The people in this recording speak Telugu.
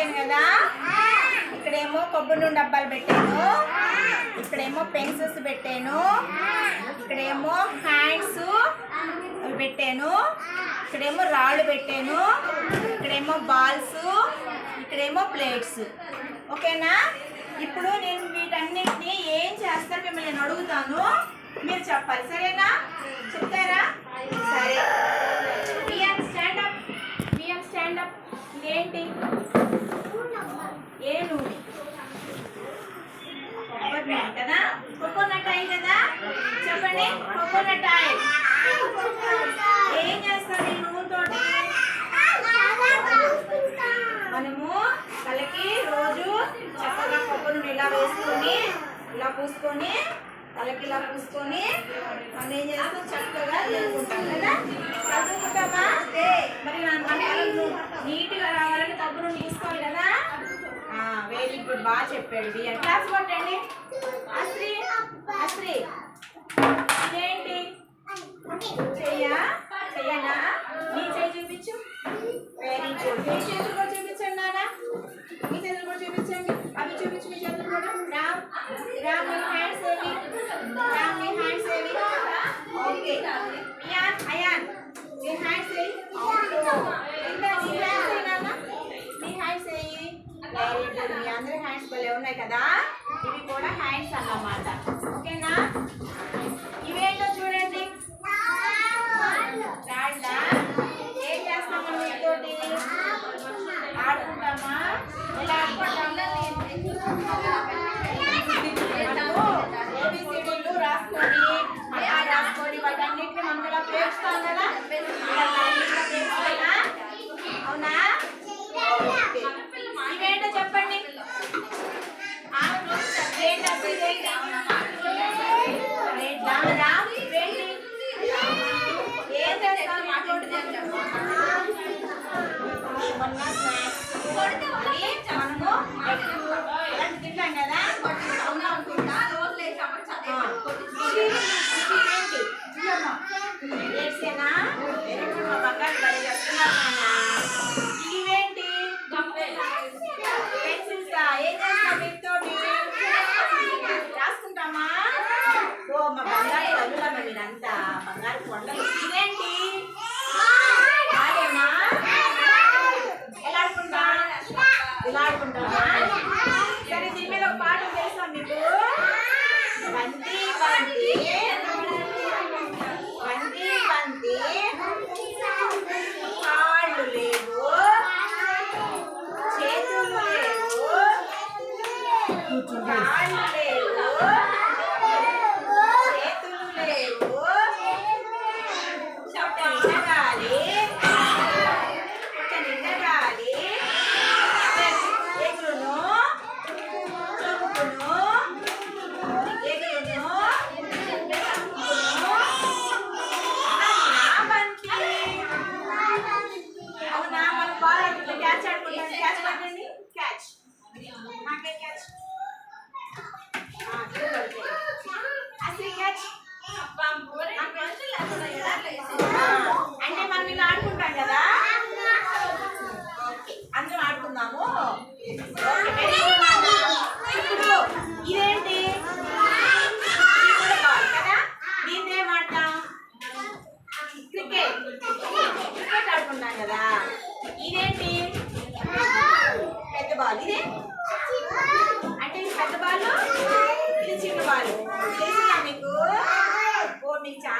పెట్టాను కదా? ఇక్కడేమో కొబ్బరి నూనె డబ్బాలు పెట్టాను. ఇక్కడేమో పెన్సిల్స్ పెట్టాను. ఇక్కడేమో హ్యాండ్స్ అవి పెట్టాను. ఇక్కడేమో రాళ్ళు పెట్టాను. ఇక్కడేమో బాల్స్ ఇక్కడేమో ప్లేట్స్. ఓకేనా? ఇప్పుడు నేను వీటన్నిటిని ఏం చేస్తారు మిమ్మల్ని నేను అడుగుతాను. మీరు చెప్పాలి. సరేనా? చెప్తారా? సరే. బియ్యం స్టాండప్. Up stand up. ఇదేంటి ఏ నూనె ఆయిల్ కదా? కోకోనట్ ఆయిల్ కదా? చెప్పండి కోకోనట్ ఆయిల్ ఏం చేస్తాం ఈ నూనెతోటి మనము తలకి రోజు చక్కగా కొబ్బరి ఇలా వేసుకొని ఇలా పూసుకొని తలకి ఇలా పూసుకొని మనం ఏం చేస్తాం? చక్కగా చదువుకుంటాం కదా? చదువుకుంటామా మరి నీట్ ఇప్పుడు బాగా చెప్పాడు. అని క్లాస్ కొట్టండి. అశ్రీ అశ్రీ. ఇదేంటి? చెయ్యా? చెయ్యనా? నీ చెయ్యి చూపించు. వెరీ గుడ్ మీ చేతులు కూడా చూపించండి నానా. మీ చేతులు కూడా చూపించండి. అవి చూపించు మీ చేతులు కూడా. రామ్ రామ్ మీ హ్యాండ్స్ ఏవి? రామ్ మీ హ్యాండ్స్ ఏవి ఓకే అయాన్ అయాన్ మీ హ్యాండ్స్ ఏవి ఇంకా నీ హ్యాండ్స్ ఏవి నాన్న మీ హ్యాండ్స్ ఏవి లేదు మీ అందరి హ్యాండ్స్ భలే ఉన్నాయి కదా? ఇవి కూడా హ్యాండ్స్ అన్నమాట. ఓకేనా ఇవేంటో చూడండి. తల్లులమ్మ బంగారు కొండలు. ఇదేంటి? బాలేనా ఎలా ఆడుకుంటా ఇలా ఆడుకుంటామా సరే దీని మీద ఒక పాట తెలుసా మీకు? బంతి బంతి బంతి బంతి కాళ్ళు లేవు చేతులు లేవు కాళ్ళు లేవు. అంటే మనం ఇలా ఆడుకుంటాం కదా? అందరం ఆడుకుందాము. ఇప్పుడు ఇదేంటి? కూడా కదా? దీన్ని ఆడతాం? క్రికెట్. క్రికెట్ ఆడుకుంటాం కదా. ఇదేంటి? పెద్ద బాల్. ఇదే? అంటే ఇది పెద్ద బాల్? ఇది చిన్న బాల్. తెలుసా మీకు? ఓ మీకు చాలా